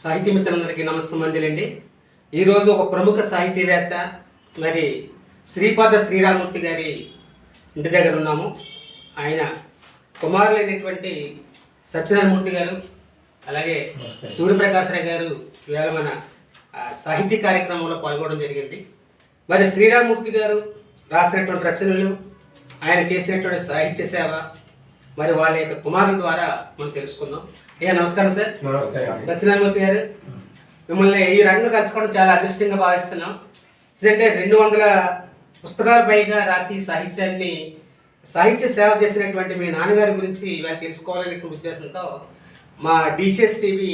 సాహితీ మిత్రులందరికీ నమస్సమంజలండి ఈరోజు ఒక ప్రముఖ సాహితీవేత్త మరి శ్రీపాద శ్రీరామూర్తి గారి ఇంటి దగ్గర ఉన్నాము. ఆయన కుమారులైనటువంటి సత్యనారాయణమూర్తి గారు అలాగే సూర్యప్రకాశరావు గారు ఇవాళ మన ఆ, సాహితీ కార్యక్రమంలో పాల్గొనడం జరిగింది. మరి శ్రీరామూర్తి గారు రాసినటువంటి రచనలు ఆయన చేసినటువంటి సాహిత్య సేవ మరి వాళ్ళ యొక్క కుమారుల ద్వారా మనం తెలుసుకుందాం. ఏ నమస్కారం సార్. నమస్తే. సత్యనారాయణమూర్తి గారు. మిమ్మల్ని ఈ రంగం కలుసుకోవడం చాలా అదృష్టంగా భావిస్తున్నాం. ఎందుకంటే రెండు వందల పుస్తకాల పైగా రాసి సాహిత్యాన్ని సాహిత్య సేవ చేసినటువంటి మీ నాన్నగారి గురించి ఇవాళ తెలుసుకోవాలనే ఉద్దేశంతో మా డిసిఎస్ టీవీ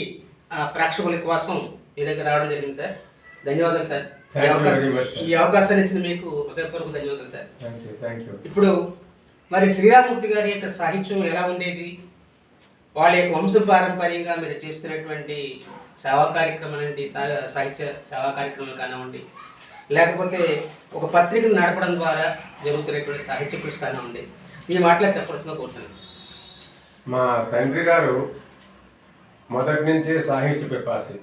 ప్రేక్షకుల కోసం మీ దగ్గర రావడం జరిగింది సార్. ధన్యవాదాలు సార్. ఈ అవకాశం. ఈ అవకాశాన్ని ఇచ్చిన మీకు హృదయపూర్వక ధన్యవాదాలు సార్. ఇప్పుడు మరి శ్రీరామూర్తి గారి యొక్క సాహిత్యం ఎలా ఉండేది? వాళ్ళ యొక్క వంశ పారంపర్యంగా మీరు చేస్తున్నటువంటి సేవా కార్యక్రమాలు అంటే సాహిత్య సేవా కార్యక్రమాలు కానివ్వండి లేకపోతే ఒక పత్రికను నడపడం ద్వారా జరుగుతున్నటువంటి సాహిత్య కృషి కానివ్వండి మీ మాటలో చెప్పాల్సిందిగా కోరుతున్నాను మా తండ్రి గారు మొదటి నుంచి సాహిత్య పిపాసి.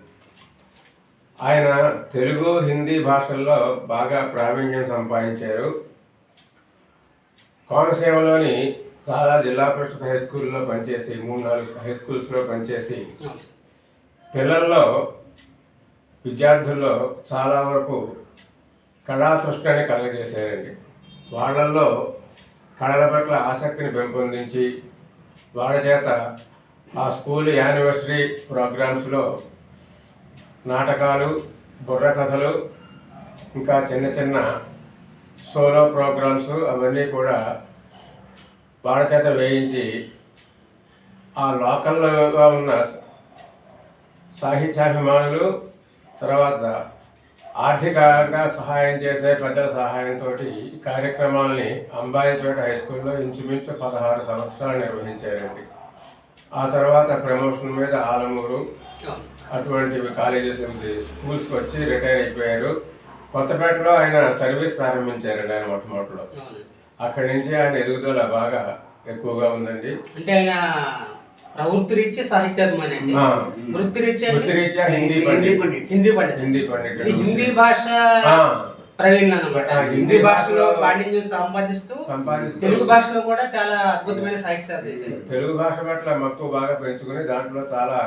ఆయన తెలుగు హిందీ భాషల్లో బాగా ప్రావీణ్యం సంపాదించారు. కోనసీమలోని చాలా జిల్లా పరిషత్ హై స్కూల్లో పనిచేసి మూడు నాలుగు హై స్కూల్స్లో పనిచేసి పిల్లల్లో విద్యార్థుల్లో చాలా వరకు కళాతృష్ణని కలగజేశారండి. వాళ్ళల్లో కళల పట్ల ఆసక్తిని పెంపొందించి వాళ్ళ చేత ఆ స్కూల్ యానివర్సరీ ప్రోగ్రామ్స్లో నాటకాలు బుర్ర కథలు ఇంకా చిన్న చిన్న సోలో ప్రోగ్రామ్స్ అవన్నీ కూడా వాళ్ళ చేత వేయించి ఆ లోకల్గా ఉన్న సాహిత్యాభిమానులు తర్వాత ఆర్థికంగా సహాయం చేసే పెద్దల సహాయంతో ఈ కార్యక్రమాల్ని అంబాయిపేట హై స్కూల్లో ఇంచుమించు పదహారు సంవత్సరాలు నిర్వహించారండి. ఆ తర్వాత ప్రమోషన్ మీద ఆలమూరు అటువంటి అటువంటివి కాలేజెస్ స్కూల్స్కి వచ్చి రిటైర్ అయిపోయారు. కొత్తపేటలో ఆయన సర్వీస్ ప్రారంభించారండి ఆయన మొట్టమొదటిలో. అక్కడి నుంచి ఆయన ఎదుగుదల బాగా ఎక్కువగా ఉందండి. అంటే ఆయన ప్రవృత్తి రీత్యా సాహిత్యాభిమాని అండి. వృత్తి రీత్యా హిందీ పండిట్ హిందీ పండిత హిందీ పండితుడు. హిందీ భాష ప్రవీణ్ అనమాట హిందీ భాషలో పాండిత్యం సంపాదిస్తూ సంపాదిస్తూ తెలుగు భాషలో కూడా చాలా అద్భుతమైన సాహిత్య సేవ చేశారు. తెలుగు భాష పట్ల మక్కువ బాగా పెంచుకుని దాంట్లో చాలా.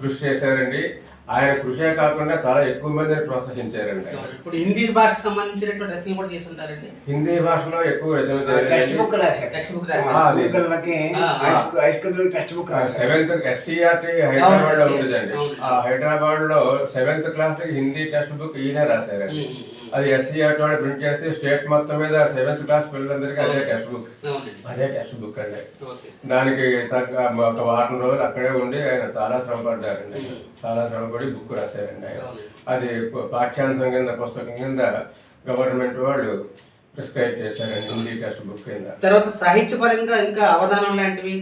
కృషి చేశారండి. ఆయన కృషే కాకుండా చాలా ఎక్కువ మందిని ప్రోత్సహించారండి. ఇప్పుడు హిందీ భాషకు సంబంధించినటువంటి రచనలు కూడా చేసి ఉంటారండి హిందీ భాషలో ఎక్కువ రచన టెక్స్ట్ బుక్ రాశారు టెక్స్ట్ బుక్ రాశారు. టెక్స్ట్ సెవెంత్ ఎస్సీఆర్టీ హైదరాబాద్లో ఉండేదండి. ఆ హైదరాబాద్లో seventh class Hindi text book ఈయన రాశారండి. అది ఎస్సీఆర్టీ వాళ్ళు ప్రింట్ చేసి స్టేట్ మొత్తం మీద సెవెంత్ క్లాస్ పిల్లలందరికీ అదే టెక్స్ట్ బుక్ అవునండి. అదే టెక్స్ట్ బుక్ అండి. దానికి తగ్గ ఒక వారం రోజులు అక్కడే ఉండి ఆయన చాలా శ్రమ పడ్డారండి. మ్మ్. చాలా శ్రమపడి బుక్ రాశారండి ఆయన. అది పాఠ్యాంశం కింద పుస్తకం కింద గవర్నమెంట్ వాళ్ళు ప్రిస్క్రైబ్ చేశారండి హిందీ టెక్స్ట్ బుక్ కింద. తర్వాత సాహిత్య పరంగా ఇంకా అవధానం లాంటివి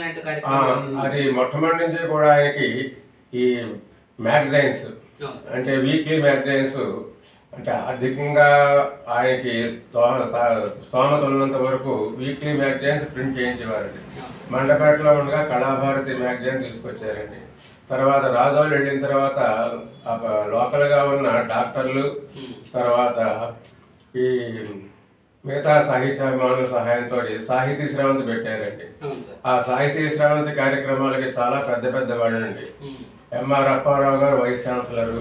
లాంటి కార్యక్రమాలు? అది మొట్టమొదటి నుంచి కూడా ఆయనకి ఈ మ్యాగజైన్స్. అంటే వీక్లీ మ్యాగజైన్స్ అంటే ఆర్థికంగా ఆయనకి స్తోమత ఉన్నంత వరకు వీక్లీ మ్యాగజైన్స్ ప్రింట్ చేయించేవారండి. మండపేటలో ఉండగా కళాభారతి మ్యాగజైన్ తీసుకొచ్చారండి తర్వాత రాజోలు వెళ్ళిన తర్వాత లోకల్గా ఉన్న డాక్టర్లు. తర్వాత ఈ మిగతా సాహిత్యాభిమానుల సహాయంతో సాహితీ శ్రవంతి పెట్టారండి ఆ సాహితీ శ్రవంతి కార్యక్రమాలకి చాలా పెద్ద పెద్ద వాళ్ళండి. ఎంఆర్ అప్పారావు గారు వైస్ ఛాన్సలర్.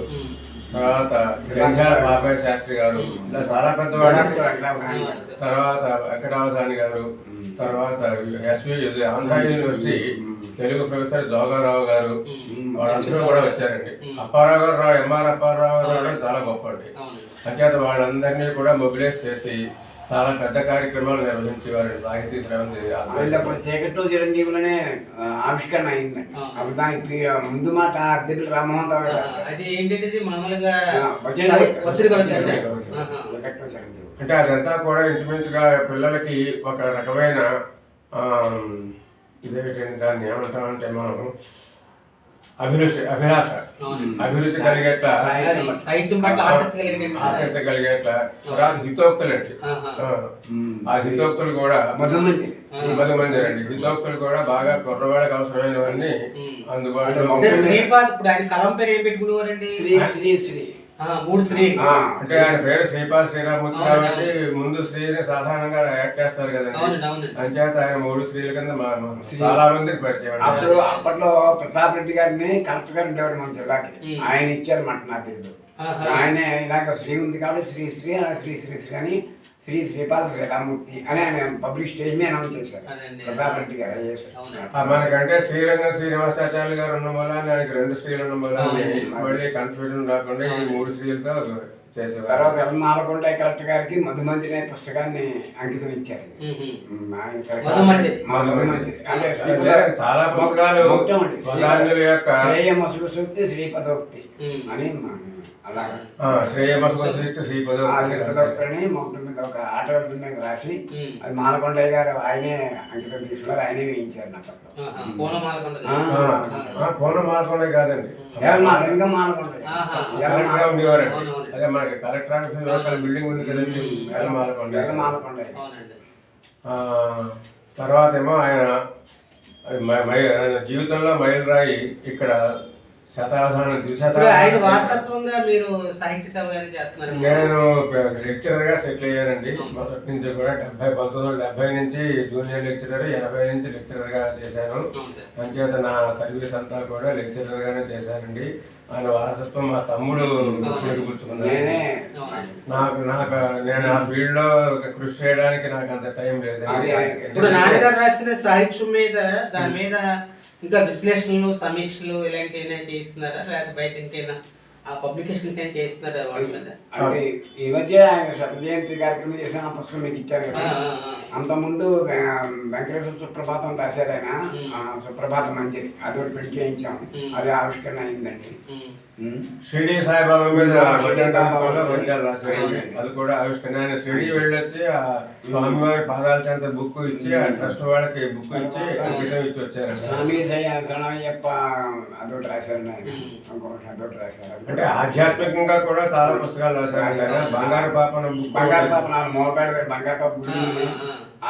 తర్వాత గ్రంథాల బాబాయ్ శాస్త్రి గారు ఇలా చాలా పెద్ద వాళ్ళు తర్వాత వెంకటావధాని గారు తర్వాత SV Andhra university Telugu professor Jogarao గారు. వాళ్ళందరూ కూడా వచ్చారండి. అప్పారావు గారు రావు ఎంఆర్ అప్పారావు గారు చాలా గొప్ప అండి. అంచేత వాళ్ళందరినీ కూడా మొబిలైజ్ చేసి చాలా పెద్ద కార్యక్రమాలు నిర్వహించేవారు సాహితీ శ్రవంతి చీకట్లో చిరంజీవులనే ఆవిష్కరణ అయిందండి ఆ. అప్పుడు దానికి ముందు మాట అద్దెకి రామ్మోహన్ రావు. అది ఏంటంటే మామూలుగా అంటే. అదంతా కూడా ఇంచుమించుగా పిల్లలకి ఒక రకమైన ఇదేంటంటే దాన్ని ఏమంటామంటే మనం అభిరుచి అభిలాష. అభిరుచి కలిగేట సాహిత్యం అది సాహిత్యం పట్ల ఆసక్తి తర్వాత హితోక్తులు అండి. ఆ, ఆ హితోక్తులు కూడా మధుమంది మంది మంది అండి హితోక్తులు కూడా బాగా కుర్రవాళ్ళకి అవసరమైనవన్నీ. అందుబాటులో. శ్రీపాద్ ఇప్పుడు ఆయన కలం పేరు ఏం పెట్టుకునేవారండి? శ్రీ శ్రీ శ్రీ. మూడు శ్రీ. అంటే ఆయన పేరు శ్రీపాద శ్రీరామూర్తి కాబట్టి ముందు శ్రీని సాధారణంగా యాడ్ చేస్తారు కదండి. అవునండి అంచేత ఆయన మూడు స్త్రీల కింద చాలా మందికి పరిచయం అప్పుడు. అప్పట్లో ప్రతాప్ రెడ్డి గారిని కలెక్టర్ గారు ఉండేవారు మన జిల్లాకి. ఆయన ఇచ్చారన్నమాట నాకు తెలియదు ఆహా. ఆయన ఇలాగ శ్రీ ఉంది కాబట్టి శ్రీ శ్రీ అలా శ్రీ శ్రీ శ్రీ అని శ్రీ శ్రీపాద శ్రీరామూర్తి అని ఆయన పబ్లిక్ స్టేజ్ మీద అనౌన్స్ చేశారు. ప్రతాప్ రెడ్డి గారు. ఆ మనకంటే శ్రీరంగ శ్రీనివాసాచార్యులు గారు ఉన్న మూలాన్ని ఆయనకి రెండు స్త్రీలు ఉన్న అవును. మళ్ళీ కన్ఫ్యూజన్ రాకుండా ఈ మూడు స్త్రీలతో చేసేవారు. తర్వాత ఎల్ మాలకొండ కలెక్టర్ గారికి మధుమంతి అనే పుస్తకాన్ని అంకితం ఇచ్చారు. చాలా పుస్తకాలు యొక్క శ్రేయమసులు సూక్తి శ్రీపదోక్తి. ఉమ్. అని అలాగా. శ్రీపదోక్తిని మొత్తం మీద ఒక ఆట మీద రాసి. అది మాలకొండయ్య గారు ఆయనే అంకితం తీసుకున్నారు. ఆయనే వేయించారు నా పట్ల ఆహా. పూలమాలకొండ ఆ. పూర్ణ మార్పండే కాదండి. ఇంకా మాలకొండయ్య ఉండేవారండి. అదే మనకి కలెక్టర్ ఆఫీస్ బిల్డింగ్ ఉంది కదండి. అవునండి. ఆ, తర్వాత ఏమో ఆయన జీవితంలో మైలురాయి ఇక్కడ ఆయన ద్విశతాధానం వారసత్వంగా మీరు సాహిత్య చేస్తున్నారు. నేను లెక్చరర్గా సెటిల్ అయ్యానండి. మొదటి నుంచి కూడా డెబ్బై పంతొమ్మిది వందల డెబ్బై నుంచి జూనియర్ లెక్చరర్ ఎనభై నుంచి లెక్చరర్గా చేశాను. అంచేత నా సర్వీస్ అంతా కూడా లెక్చరర్ గానే చేశానండి. ఆయన వారసత్వం మా తమ్ముడు చేకూర్చుకున్నాను నేనే. నాకు నాకు నేను ఆ ఫీల్డ్లో కృషి చేయడానికి నాకు అంత టైం ఇప్పుడు నాన్నగారు రాసిన సాహిత్యం మీద దాని మీద ఇంకా విశ్లేషణలు సమీక్షలు ఇలాంటివి ఏమైనా చేస్తున్నారా లేకపోతే బయట ఇంకైనా ఆ పబ్లికేషన్స్ ఏం చేస్తున్నారా వాటి మీద? అంటే ఈ మధ్య ఆయన శత జయంతి కార్యక్రమం చేసిన ఆ పుస్తకం మీకు ఇచ్చారు కదా. అంతకుముందు వెంకటేశ్వర సుప్రభాతం రాశారు ఆయన. సుప్రభాత మంజరి అది ఒకటి ప్రింట్ చేయించాం ఉమ్. అది ఆవిష్కరణ అయిందండి. షిరిడి సాయిబాబా మీద. అది కూడా ఆవిష్కరణ. ఆయన షిరిడి వెళ్ళొచ్చి ఆ స్వామివారి పాదాల చెంత బుక్ ఇచ్చి ఆ ట్రస్ట్ వాళ్ళకి బుక్ ఇచ్చి అంకితం ఇచ్చి వచ్చారండి స్వామి సయ్య శరణయ్యప్ప అదొకటి రాశారు. ఇంకొకటి అదొకటి రాశారు. అది అంటే కూడా- ఆధ్యాత్మికంగా కూడా చాలా పుస్తకాలు రాశారు బంగారు పాపన బుక్ బంగారు పాప నాలుగు మూలపేట గారు బంగారు పాప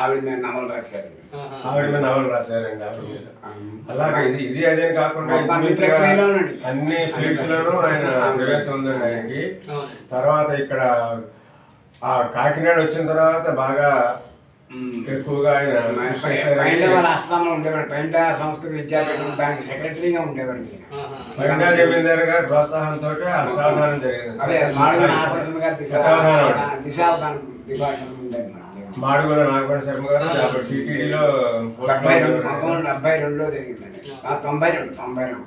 ఆవిడ నవలు రాశారు. ఆవిడ మీద నవలు రాశారండి ఆవిడ మీద. అలాగే ఇది ఇది అదే కాకుండా అన్ని ఇంచుమించుగా ప్రక్రియలోనండి. అన్ని ఫీల్డ్స్ లోనూ ఆయన ప్రవేశం ఉందండి ఆయనకి తర్వాత ఇక్కడ ఆ కాకినాడ వచ్చిన తర్వాత బాగా. ఎక్కువగా ఆయన పైన సంస్కృత విద్యాపీఠం దానికి సెక్రటరీగా. ఆహా. పైన జమీందారు గారి ప్రోత్సాహంతో అష్టావధానం జరిగింది అదే దిశావధానం దిభాషణం ఉందన్నమాట మాడుగుల నాగపణ శర్మ గారు అప్పుడు టీటీడీలో డెబ్బై రెండు పంతొమ్మిది డెబ్బై రెండులో జరిగిందండి. ఆ, తొంభై రెండు తొంభై రెండు.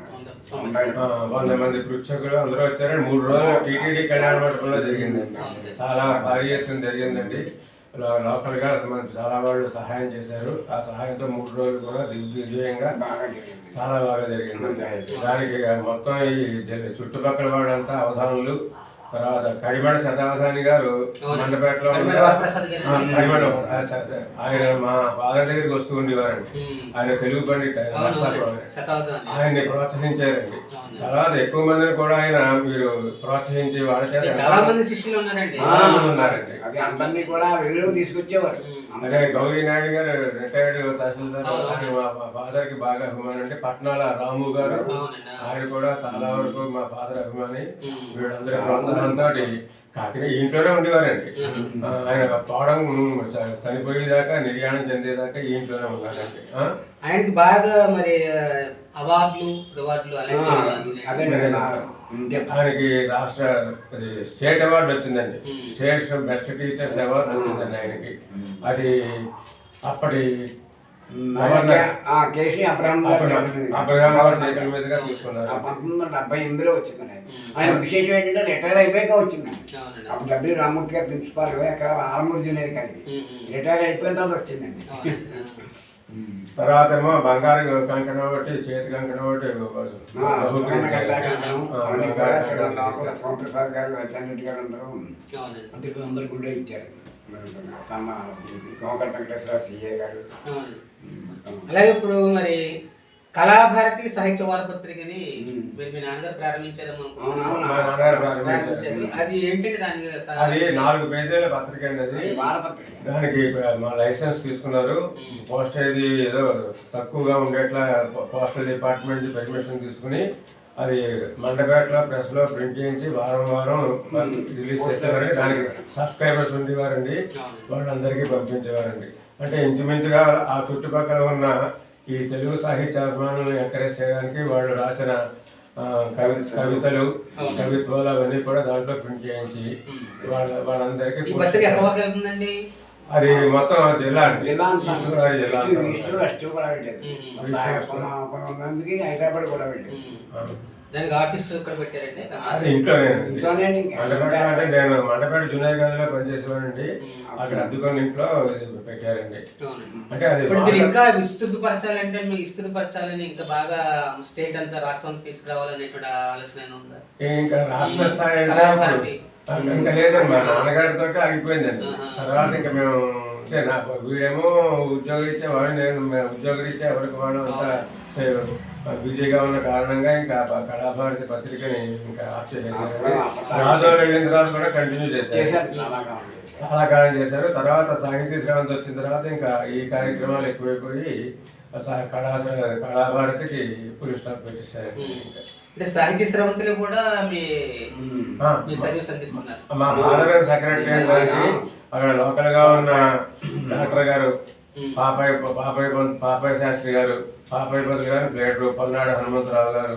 వంద మంది పృచ్ఛకులు అందరూ వచ్చారండి మూడు రోజులు టీటీడీ కళ్యాణ మండపంలో జరిగిందండి చాలా భారీ ఎత్తున జరిగిందండి. లో- లోకల్గా మనకు చాలా వాళ్ళు సహాయం చేశారు. ఆ సహాయంతో మూడు రోజులు కూడా దిగ్విజయంగా చాలా బాగా జరిగింది దానికి మొత్తం ఈ చుట్టుపక్కల వాళ్ళంతా అవధానులు తర్వాత కడిమడ శతావధాని గారు. మండపేటలో కడిమడ ఆయన మా ఫాదర్ దగ్గరికి వస్తూ ఉండేవారండి. ఆయన తెలుగు పండిట్ ఆయన్ని ప్రోత్సహించారండి. తర్వాత ఎక్కువ మందిని కూడా ఆయన మీరు ప్రోత్సహించి వాళ్ళ చేత చాలా మంది శిష్యులు ఉన్నారండి చాలా మంది ఉన్నారండి అది అందరినీ కూడా వెలుగు తీసుకొచ్చేవారు. అదే గౌరీ నాయుడు గారు రిటైర్డ్ తహసీల్దార్. ఆయన మా మా ఫాదర్కి బాగా అభిమాని అంటే పట్నాల రాము గారు. ఆయన కూడా చాలా వరకు మా ఫాదర్ అభిమాని. వీళ్ళందరి ప్రోత్సాహంతో కాకినాడ ఇంట్లోనే ఉండేవారండి. ఆయన పోవడం చనిపోయేదాకా నిర్యాణం చెందేదాకా ఇంట్లోనే ఉన్నారండి? ఆయనకి బాగా మరి అవార్డులు రివార్డులు ఆయనకి రాష్ట్ర అది స్టేట్ అవార్డు వచ్చిందండి. స్టేట్ బెస్ట్ టీచర్స్ అవార్డు వచ్చిందండి ఆయనకి. అది అప్పటి కేసీ పంతొమ్మిది డెబ్బై ఎనిమిదిలో వచ్చిందండి ఆయన. విశేషం ఏంటంటే రిటైర్ అయిపోయాక వచ్చిందండి. అవునండి. అప్పుడు డబ్ల్యూ రామ్మూర్తి గారు ప్రిన్సిపాల్ అక్కడ ఆలమూరు జూనియర్ గారి. రిటైర్ అయిపోయిన తర్వాత వచ్చిందండి. తర్వాత ఏమో బంగారు కంకణం ఒకటి చేతి కంకణం ఒకటి సోమప్రసాద్ గారు వచ్చారెడ్డి గారు అందరూ అందరికీ అందరు కూడా ఇచ్చారు. సన్మానాలు గోకర్ వెంకటేశ్వర సిఏ గారు. అలాగే ఇప్పుడు మరి కళాభారతి సాహిత్య వారపత్రికని. మీరు మీ నాన్నగారు ప్రారంభించారు. అది ఏంటంటే దాని అది నాలుగు పేజీల పత్రిక అండి అది. దానికి మా లైసెన్స్ తీసుకున్నారు. పోస్టేజ్ ఏదో తక్కువగా ఉండేట్లా పోస్టల్ డిపార్ట్మెంట్ పర్మిషన్ తీసుకుని అది మండపేటలో ప్రెస్లో ప్రింట్ చేయించి వారం వారం రిలీజ్ చేసేవారండి. దానికి సబ్స్క్రైబర్స్ ఉండేవారండి. వాళ్ళందరికీ పంపించేవారండి. అంటే ఇంచుమించుగా ఆ చుట్టుపక్కల ఉన్న ఈ తెలుగు సాహిత్య అభిమానులను ఎంకరేజ్ చేయడానికి వాళ్ళు రాసిన కవి కవితలు కవిత్వాలు అవన్నీ కూడా దాంట్లో ప్రింట్ చేయించి వాళ్ళ వాళ్ళందరికీ అది మొత్తం జిల్లా అండి. జిల్లా గోదావరి జిల్లా కూడా హైదరాబాద్ కూడా ఉమ్. దానికి ఆఫీస్ ఇక్కడ పెట్టారండి? అది ఇంట్లోనే ఇంట్లోనే. మండపేట అంటే నేను మండపేట జూనియర్ కాలేజీలో పనిచేసేవాడండి అక్కడ అద్దుకొని ఇంట్లో పెట్టారండి. అంటే అది ఇప్పుడు ఇంకా విస్తృతపరచాలంటే మీకు విస్తృతపరచాలని ఇంకా బాగా స్టేట్ అంతా రాష్ట్రం తీసుకురావాలనేటువంటి ఆలోచన ఉందా? ఇంకా రాష్ట్ర స్థాయి ఇంకా లేదండి మా నాన్నగారితో ఆగిపోయిందండి. తర్వాత ఇంకా మేము అంటే నాకు వీడేమో ఉద్యోగరీత్యా వాడు నేను మేము ఉద్యోగరీత్యా ఎవరికి వాడు అంతా బిజీగా ఉన్న కారణంగా ఇంకా కళాభారతి పత్రికని ఇంకా రాజోలు వెళ్ళిన తర్వాత కూడా కంటిన్యూ చేశారు. చాలా కాలం చేశారు. తర్వాత సాహితీ శ్రవంతి వచ్చిన తర్వాత ఇంకా ఈ కార్యక్రమాలు ఎక్కువైపోయి ఆ సా- కళా కళాభారతికి పులి స్టాప్. అంటే సాహితీ శ్రవంతులు కూడా మీ సర్వీస్ అందిస్తున్నారు. మా ఫాదర్ సెక్రటరీ గారికి అక్కడ లోకల్గా ఉన్న డాక్టర్ గారు పాపయ్య పాపయ్య పం- పాపయ్య శాస్త్రి గారు పాపయ్య పంతులు గారు ప్లేటర్ పల్నాడు హనుమంతరావు గారు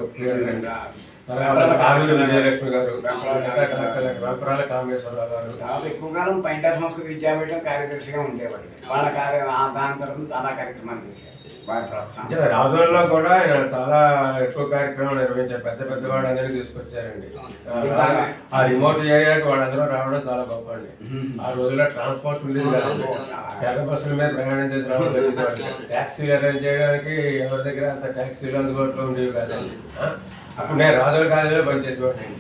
వెంపరాల కామేశ్వరరావు గారు పైంట సంస్కృతి విద్యాపీఠం కార్యదర్శిగా ఉండేవాడు వాళ్ళ కార్య దాని తరఫున చాలా కార్యక్రమాలు చేశారు రాజోల్లో కూడా ఆయన చాలా ఎక్కువ కార్యక్రమాలు నిర్వహించారు పెద్ద పెద్ద వాళ్ళందరినీ తీసుకొచ్చారండి ఆ, రిమోట్ ఏరియాకి వాళ్ళందరూ రావడం చాలా గొప్ప అండి ఆ రోజుల్లో ట్రాన్స్పోర్ట్ ఉండేది కదండి ఎర్ర బస్సుల మీద ప్రయాణం చేసి రావడం ట్యాక్సీలు అరేంజ్ చేయడానికి ఎవరి దగ్గర అంత ట్యాక్సీలు అందుబాటులో ఉండేవి కాదండి అప్పుడు నేను రాజోల కాలేజీలో పనిచేసేవాడిని.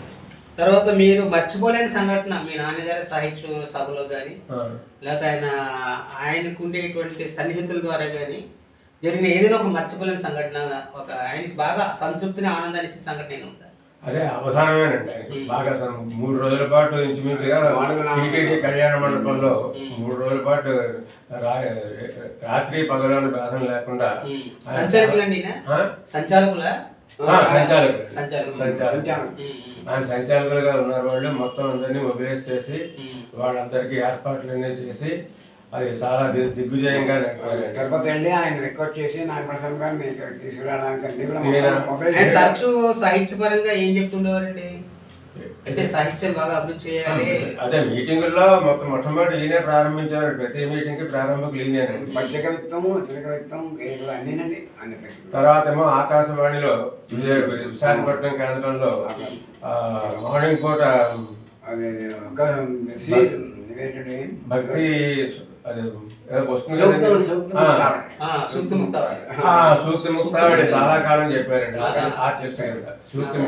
తర్వాత మీరు మర్చిపోలేని సంఘటన మీ నాన్నగారి సాహిత్య సభలో కానీ లేకపోతే ఆయన ఆయనకు ఉండేటువంటి సన్నిహితుల ద్వారా కానీ జరిగిన ఏదైనా ఒక మర్చిపోలేని సంఘటన ఒక ఆయనకి బాగా సంతృప్తిని ఆనందాన్ని ఇచ్చిన సంఘటన ఏమైనా ఉందా? అదే అవసానమేనండి. బాగా మూడు రోజుల పాటు ఇంచుమించుగా టీటీడీ కళ్యాణ మండపంలో మూడు రోజుల పాటు రా- రాత్రి పగలని బాధం లేకుండా సంచాలకులండి? సంచాలకుల సంచాలకులు. ఆయన సంచాలకులుగా ఉన్నారు వాళ్ళు మొత్తం అందరినీ మొబిలైజ్ చేసి. వాళ్ళందరికీ ఏర్పాట్లన్నీ చేసి అది చాలా దిగ్విజయంగా. తిరుపతి వెళ్ళి ఆయన రిక్వెస్ట్ చేసి నాగప్రసాద్ గారిని తీసుకురావడానికి. తరచూ సాహిత్యపరంగా ఏం చెప్తుండేవారండి? అంటే సాహిత్యం బాగా అభివృద్ధి చేయాలి. అదే మీటింగుల్లో మొత్తం మొట్టమొదటి ఈయనే ప్రారంభించారు. ప్రతి మీటింగ్కి ప్రారంభకులు ఈయనేనండి విత్తం కేకులు అన్నీనండి తర్వాత ఏమో ఆకాశవాణిలో విశాఖపట్నం కేంద్రంలో ఆ, మార్నింగ్ పూట భక్తి సూక్తం, ముక్తావళి చాలా కాలం చెప్పారండి. ఆర్టిస్ట్ సూక్తి.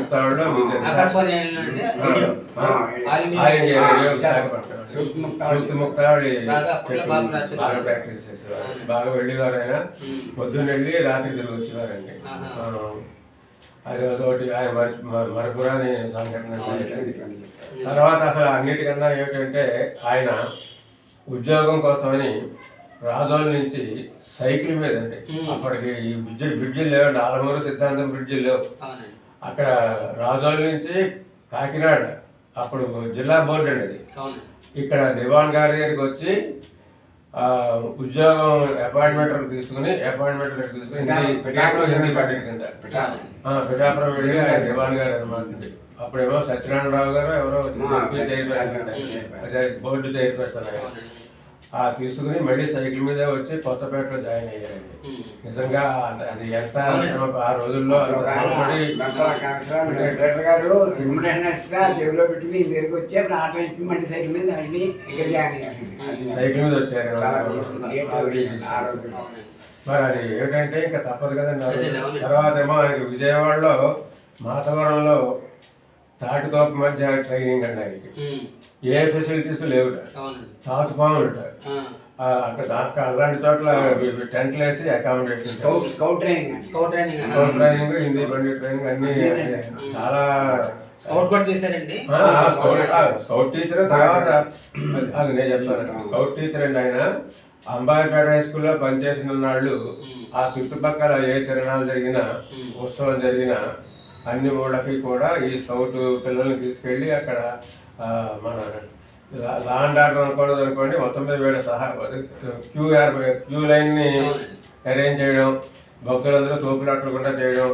విశాఖపట్నం. సూక్తి. బాగా ప్రాక్టీస్ చేసేవారు. బాగా వెళ్ళేవారు ఆయన. పొద్దున్న వెళ్ళి రాత్రి తిరిగి వచ్చేవారండి. అది అదొకటి ఆయన మరపురాని సంఘటన. తర్వాత అసలు అన్నిటికన్నా ఏమిటంటే ఆయన ఉద్యోగం కోసమని రాజోల నుంచి సైకిల్ మీద అండి. అప్పటికి ఈ బ్రిడ్జి బ్రిడ్జిలు లేవండి ఆలమూరు సిద్ధాంతం బ్రిడ్జిలు లేవు. అక్కడ రాజోల నుంచి కాకినాడ అప్పుడు జిల్లా బోర్డు అండి అది. ఇక్కడ దివాన్ గారి దగ్గరికి వచ్చి ఉద్యోగం అపాయింట్మెంట్ తీసుకుని అపాయింట్మెంట్ తీసుకుని హిందీ పిఠాపురం హిందీ పండిట్ కింద. పిఠాపురం వెళ్ళి దివాన్ గారు అనమాట అండి అప్పుడేమో సత్యనారాయణరావు గారు ఎవరో చైర్పర్సన్ బోర్డు చైర్పర్సన్ ఆ తీసుకుని మళ్ళీ సైకిల్ మీద వచ్చి కొత్తపేటలో జాయిన్ అయ్యారండి. నిజంగా అది- ఎంత ఆ రోజుల్లో జేబులో పెట్టుకుని దగ్గరికి వచ్చి అప్పుడు ఆటో ఎక్కి మళ్ళీ సైకిల్ మీద ఇక్కడ జాయిన్ సైకిల్ మీద వచ్చారు. మరి అది ఏమిటంటే ఇంకా తప్పదు కదండి. తర్వాత ఏమో విజయవాడలో మాతవరంలో తాటితోపు మధ్య ట్రైనింగ్ అండి ఆయనకి. ఏ ఫెసిలిటీస్ లేవు తాచుపాములు ఆ. అక్కడ దాకా అలాంటి చోట్ల టెంట్లు వేసి అకామిడేషన్ స్కౌట్ ట్రైనింగ్ అండి. స్కౌట్ ట్రైనింగ్ అన్న. స్కౌట్ ట్రైనింగ్ హిందీ బండి ట్రైనింగ్ అన్ని చాలా స్కౌట్ కూడా చేశారండి? స్కౌట్ టీచర్ తర్వాత అది- నేను చెప్తాను. స్కౌట్ టీచర్ అండి ఆయన. అంబాయిపేట హై స్కూల్లో పనిచేసిన నాళ్ళు ఆ చుట్టుపక్కల ఏ తిరణాలు జరిగినా ఉత్సవం జరిగినా అన్ని ఊళ్ళకి కూడా ఈ స్కౌట్ పిల్లల్ని తీసుకెళ్ళి అక్కడ మన లా- లా అండ్ ఆర్డర్ అనుకోవడం అనుకోండి మొత్తం మీద వీళ్ళ సహా క్యూ ఏర్ప- క్యూ లైన్ని అరేంజ్ చేయడం భక్తులందరూ తోపులాట్లకుండా చేయడం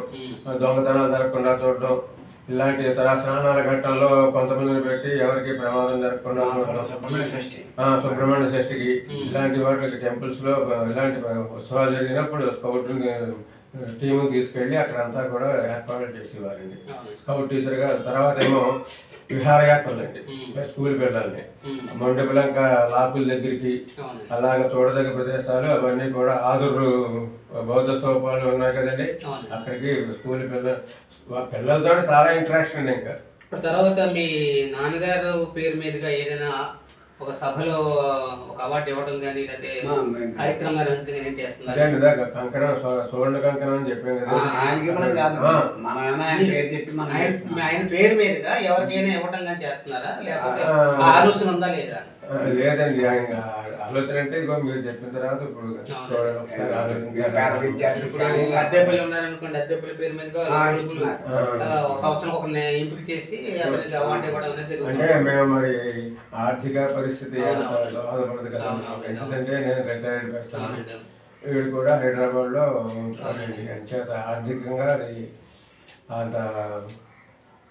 దొంగతనాలు జరగకుండా చూడడం ఇలాంటి ఇతర స్నానాల ఘట్టంలో కొంతమందిని పెట్టి ఎవరికి ప్రమాదం జరగకుండా సుబ్రహ్మణ్య షష్ఠి. ఆ, సుబ్రహ్మణ్య షష్ఠికి ఇలాంటి వాటికి టెంపుల్స్లో ఇలాంటి ఉత్సవాలు జరిగినప్పుడు స్కౌట్ టీముని తీసుకెళ్ళి అక్కడ అంతా కూడా ఏర్పాట్లు చేసేవారండి. స్కౌట్ టీచర్గా తర్వాత ఏమో విహారయాత్రలు అండి స్కూల్ పిల్లల్ని. మొండపిలంక లాకుల దగ్గరికి అలాగే చూడదగ్గ ప్రదేశాలు అవన్నీ కూడా ఆదురు బౌద్ధ స్తూపాలు ఉన్నాయి కదండి. అక్కడికి స్కూల్ పిల్లలు పిల్లలతో చాలా ఇంటరాక్షన్ ఇంకా. తర్వాత మీ నాన్నగారు పేరు మీదుగా ఏదైనా ఒక సభలో ఒక అవార్డు ఇవ్వడం కానీ లేకపోతే చేస్తున్నారు. ఇందాక కంకణం సు- సువర్ణ కంకణం అని చెప్పాం కదా. ఆయనకి మనం కాదు. ఆయన పేరు చెప్పి మనం ఆయన పేరు మీదుగా ఎవరికైనా ఇవ్వటం కానీ చేస్తున్నారా? లేకపోతే ఆలోచన ఉందా లేదా? లేదండి ఆయన ఆలోచన అంటే ఇగో మీరు చెప్పిన తర్వాత ఇప్పుడు ఒకసారి ఆలోచించాలి ఇప్పుడు అద్దెపల్లి ఉన్నారనుకోండి అద్దెపల్లి పేరు మీదుగా కొడుకులు, ఒక సంవత్సరం ఒకరిని ఎంపిక చేసి అతనికి అవార్డు ఇవ్వడం అనేది అంటే జరుగుతుంది మేము మరి ఆర్థిక పరిస్థితి. దోహదపడదు కదా. ఎందుకంటే నేను రిటైర్డ్ చేస్తాను అవునండి. వీడు కూడా హైదరాబాద్లో ఉంటాడండి. అంచేత ఆర్థికంగా అది అంత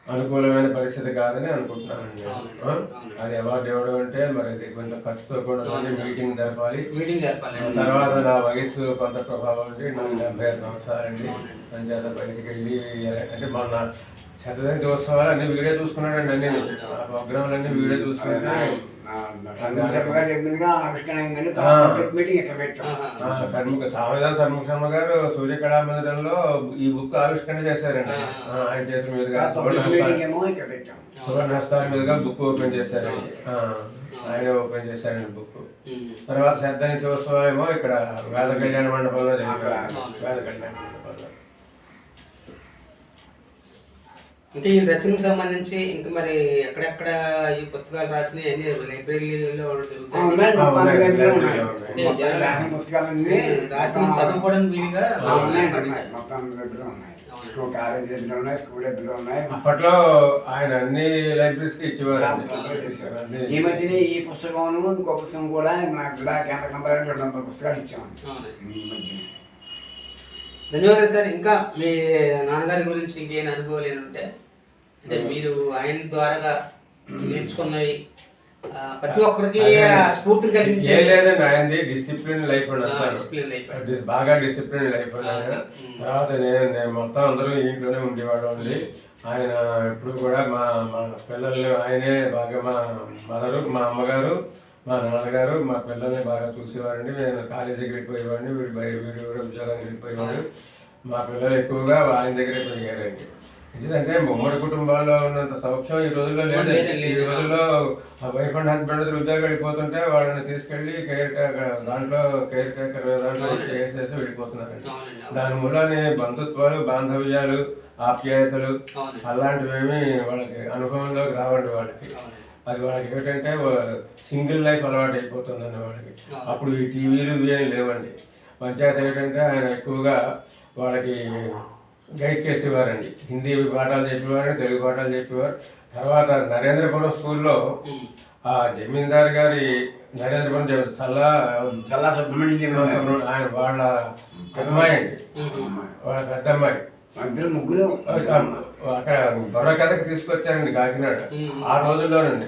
అనుకూలమైన పరిస్థితి కాదని అనుకుంటున్నాను నేను. అవునండి. ఆ? అవునండి. అది అవార్డు ఇవ్వడం అంటే మరి అది కొంచెం ఖర్చుతో కూడా మీటింగ్ జరపాలి మీటింగ్ తర్వాత నా వయసు కొంత ప్రభావం ఉండి నాకు డెబ్బై ఐదు సంవత్సరాలండి అంచేత బయటికి వెళ్ళి అంటే మొన్న శతజయంతి ఉత్సవాలు అన్ని వీడియో చూసుకున్నాడండి అన్ని ఆ ప్రోగ్రాంలు అన్ని వీడియో చూసుకుంటే షణ్ముఖ సామవేదం షణ్ముఖ శర్మ గారు సూర్యకళా మందిరంలో ఈ బుక్ ఆవిష్కరణ చేశారండి. ఆయన చేతుల మీదుగా సువర్ణ పబ్లిక్ మీటింగ్ హస్తాల- ఏమో ఇక్కడ పెట్టాం. సువర్ణ హస్తాల మీదుగా బుక్ ఓపెన్ చేశారండి ఆయన ఓపెన్ చేశారండి బుక్. తర్వాత శ్రద్ధ ఉత్సవం ఏమో ఇక్కడ వేద కళ్యాణ మండపంలో. వేద కళ్యాణ మండపంలో. అంటే ఈ రచనకు సంబంధించి ఇంకా మరి ఎక్కడెక్కడ ఈ పుస్తకాలు రాసినవి అన్ని లైబ్రరీలో రాసిన పుస్తకాలన్నీ రాసిన చదువుకోవడానికి వీలుగా కాలేజ్ దగ్గర ఉన్నాయి స్కూల్ దగ్గర ఉన్నాయి. అప్పట్లో ఆయన అన్ని లైబ్రరీస్కి ఇచ్చేవారు. ఈ మధ్యనే ఈ పుస్తకం ఇంకో పుస్తకం కూడా జిల్లా కేంద్ర కంపెనీ రెండు వందల పుస్తకాలు ఇచ్చాము. ఈ మధ్యనే. ధన్యవాదాలు సార్. ఇంకా మీ నాన్నగారి గురించి ఇంకేం అనుభవాలు ఏంటంటే అంటే మీరు ఆయన ద్వారా నేర్చుకున్నవి ప్రతి ఒక్కరికి అదే. స్ఫూర్తిని కలిగించే లేదండి ఆయనది డిసిప్లిన్ లైఫ్ ఆ, అంతా discipline life. డిస్- బాగా డిసిప్లిన్ లైఫ్. తర్వాత నేను నేను మొత్తం అందరూ ఇంట్లోనే ఉండేవాడు అండి. ఆయన ఎప్పుడు కూడా మా మా పిల్లల్ని ఆయనే బాగా మా మదరు మా అమ్మగారు మా నాన్నగారు మా పిల్లల్ని బాగా చూసేవారండి. నేను కాలేజీకి వెళ్ళిపోయేవాడిని వీడు వీడు కూడా ఉద్యోగానికి వెళ్ళిపోయేవాడు. మా పిల్లలు ఎక్కువగా ఆయన దగ్గరే పెరిగారండి. ఎందుకంటే ఉమ్మడి కుటుంబాల్లో ఉన్నంత సౌఖ్యం ఈ రోజుల్లో లేదు. ఈ. రోజుల్లో ఆ వైఫ్ అండ్ హస్బెండ్ ఉద్యోగం వెళ్ళిపోతుంటే వాళ్ళని తీసుకెళ్ళి కేర్ టేకర్ దాంట్లో కేర్ టేకర్ దాంట్లో చేసేసి వెళ్ళిపోతున్నారండి. దాని మూలాన్ని బంధుత్వాలు బాంధవ్యాలు ఆప్యాయతలు అలాంటివేమీ వాళ్ళకి అనుభవంలోకి రావండి వాళ్ళకి. అది వాళ్ళకి ఏంటంటే సింగిల్ లైఫ్ అలవాటు అయిపోతుందండి వాళ్ళకి. అప్పుడు ఈ టీవీలు ఇవి ఏం లేవండి. పంచాయతీ ఏంటంటే ఆయన ఎక్కువగా వాళ్ళకి గైడ్ చేసేవారండి. హిందీ పాఠాలు చెప్పేవారు తెలుగు పాఠాలు చెప్పేవారు. తర్వాత నరేంద్రపురం స్కూల్లో. ఆ జమీందార్ గారి నరేంద్రపురం చల్లా చల్లా సుబ్రహ్మణ్యం. ఆయన వాళ్ళ అమ్మాయి అండి. వాళ్ళ పెద్ద అమ్మాయి. ఇద్దరు ముగ్గురు అక్కడ బొర్ర కథకి తీసుకొచ్చారండి కాకినాడ. ఆ రోజుల్లోనండి.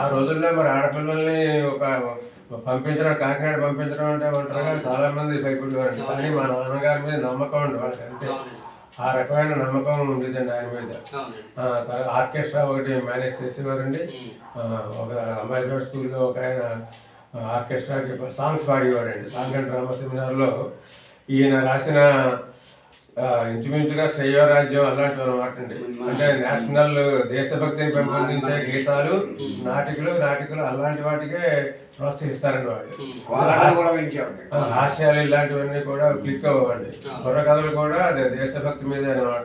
ఆ రోజుల్లో మరి ఆడపిల్లల్ని ఒక పంపించడం కాకినాడ పంపించడం అంటే ఒంటరిగా చాలా మంది భయపడేవారండి. కానీ మా నాన్నగారి మీద నమ్మకం వాళ్ళకి అంతే. ఆ రకమైన నమ్మకం ఉండేదండి ఆయన మీద. ఆర్కెస్ట్రా ఒకటి మేనేజ్ చేసేవారండి. ఒక అమ్మాయిల స్కూల్లో ఒక ఆయన ఆర్కెస్ట్రాకి సాంగ్స్ పాడేవాడండి. సాంగ్ అండ్ డ్రామా సెమినార్లో ఈయన రాసిన ఇంచుమించుగా శ్రేయోరాజ్యం అలాంటివి అనమాట అండి. అంటే నేషనల్ దేశభక్తిని పెంపొందించే గీతాలు నాటికలు నాటికలు అలాంటి వాటికే ప్రోత్సహిస్తారండి వాళ్ళు. హాస్యాలు ఇలాంటివన్నీ కూడా క్లిక్ అవ్వండి బుర్రకథలు కూడా అదే దేశభక్తి మీద అనమాట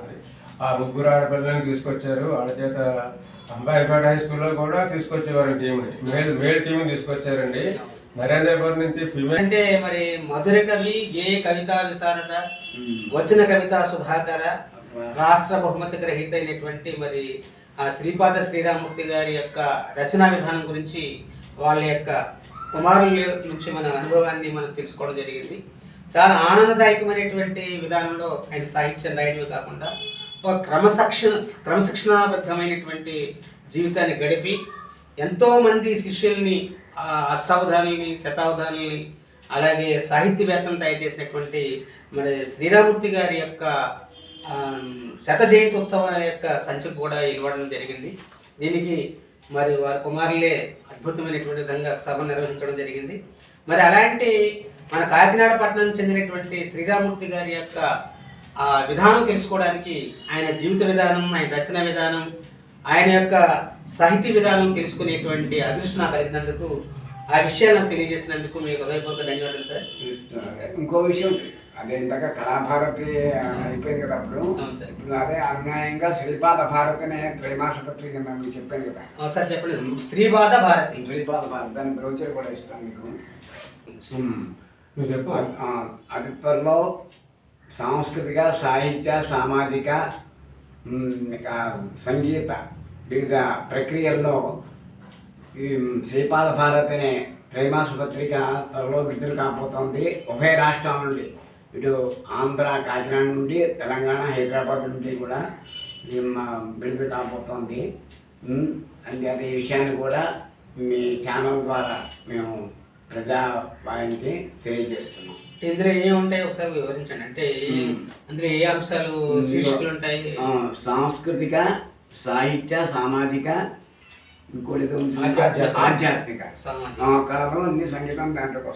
ఆ ముగ్గురు ఆడపిల్లల్ని తీసుకొచ్చారు. వాళ్ళ చేత అంబాయిపేట హై స్కూల్లో కూడా తీసుకొచ్చేవారు టీంని మేల్ మేల్ టీం తీసుకొచ్చారండి. నరేంద్రపురం నుంచి ఫిమేల్? అంటే మరి మధుర కవి ఏ కవితా విశారద వచన కవిత సుధాకర రాష్ట్ర బహుమతి గ్రహీత అయినటువంటి మరి ఆ శ్రీపాద శ్రీరామూర్తి గారి యొక్క రచనా విధానం గురించి వాళ్ళ యొక్క కుమారుల నుంచి మన అనుభవాన్ని మనం తెలుసుకోవడం జరిగింది. చాలా ఆనందదాయకమైనటువంటి విధానంలో ఆయన సాహిత్యం రాయడమే కాకుండా ఒక క్రమశిక్షణ క్రమశిక్షణాబద్ధమైనటువంటి జీవితాన్ని గడిపి ఎంతోమంది శిష్యుల్ని అష్టావధానుల్ని శతావధానుల్ని అలాగే సాహిత్యవేత్తలు తయారు చేసినటువంటి మరి శ్రీరామూర్తి గారి యొక్క శత జయంతి ఉత్సవాల యొక్క సంచి కూడా ఇవ్వడం జరిగింది. దీనికి మరి వారి కుమారులే అద్భుతమైనటువంటి విధంగా సభ నిర్వహించడం జరిగింది. మరి అలాంటి మన కాకినాడ పట్టణం చెందినటువంటి శ్రీరామూర్తి గారి యొక్క విధానం తెలుసుకోవడానికి ఆయన జీవిత విధానం ఆయన రచన విధానం ఆయన యొక్క సాహితీ విధానం తెలుసుకునేటువంటి అదృష్టం నాకు కలిగినందుకు ఆ విషయాలు నాకు తెలియజేసినందుకు మీకు హృదయపూర్వక ధన్యవాదాలు సార్. ఇంకో విషయం. అదే ఇందాక కళాభారతి అయిపోయింది కదా అప్పుడు. ఇప్పుడు అదే అనునాయంగా శ్రీపాద భారతి అనే త్రైమాస పత్రిక కింద మీకు చెప్పాను కదా. సార్ చెప్పండి. శ్రీబాధ భారతి. శ్రీపాద భారతి దాని బ్రౌచర్ కూడా ఇస్తాను మీకు నువ్వు చెప్పు. ఆ, అది త్వరలో సాంస్కృతిక సాహిత్య సామాజిక సంగీత వివిధ ప్రక్రియల్లో ఈ శ్రీపాద భారత్ అనే త్రైమాస పత్రిక త్వరలో విడుదల కాబోతోంది. ఉభయ రాష్ట్రాల నుండి ఇటు ఆంధ్ర కాకినాడ నుండి తెలంగాణ హైదరాబాద్ నుండి కూడా విడుదల కాబోతోంది. అంటే అది ఈ విషయాన్ని కూడా మీ ఛానల్ ద్వారా మేము ప్రజావాహినికి తెలియజేస్తున్నాం. ఇందులో ఏం ఉంటాయి ఒకసారి వివరించండి. అంటే అందులో ఏ అంశాలు శీర్షికలు ఉంటాయి? ఆ, సాంస్కృతిక సాహిత్య సామాజిక ఇంకోటి. ఆధ్యాత్మిక. కళలు అన్ని సంగీతం దాంట్లోకి.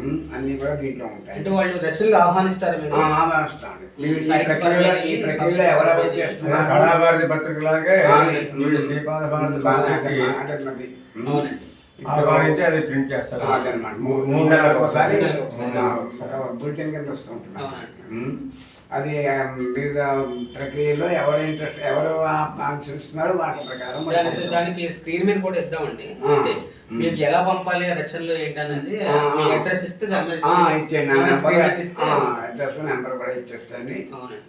ఉమ్, అన్ని కూడా దీంట్లో ఉంటాయి. అంటే వాళ్ళు రచనలు ఆహ్వానిస్తారు ఆహ్వానిస్తాను. ఈ ప్రక్రియలో ఎవరెవరు. చేస్తున్నారు? కళాభారతి పత్రికలాగే శ్రీపాద భారతి బాగా అంటే అవునండి. ఆహ్వానించి అది ప్రింట్ చేస్తారు అదన్నమాట మూ- మూడు నెలలకు ఒకసారి ఒకసారి. బులెటిన్ కింద వస్తూ ఉంటుంది అవునండి. ఉమ్. అది వివిధ ప్రక్రియలో ఎవరు ఇంట్రెస్ట్ ఎవరు ఆశిస్తున్నారో వాటి ప్రకారం దానికి స్క్రీన్ మీద కూడా ఇద్దామండి మీకు ఎలా పంపాలి రచనలు ఆ. అడ్రస్ ఇస్తే దాని మీద ఇచ్చేయండి అడ్రస్ నెంబర్ కూడా ఇచ్చేస్తాండి అవునండి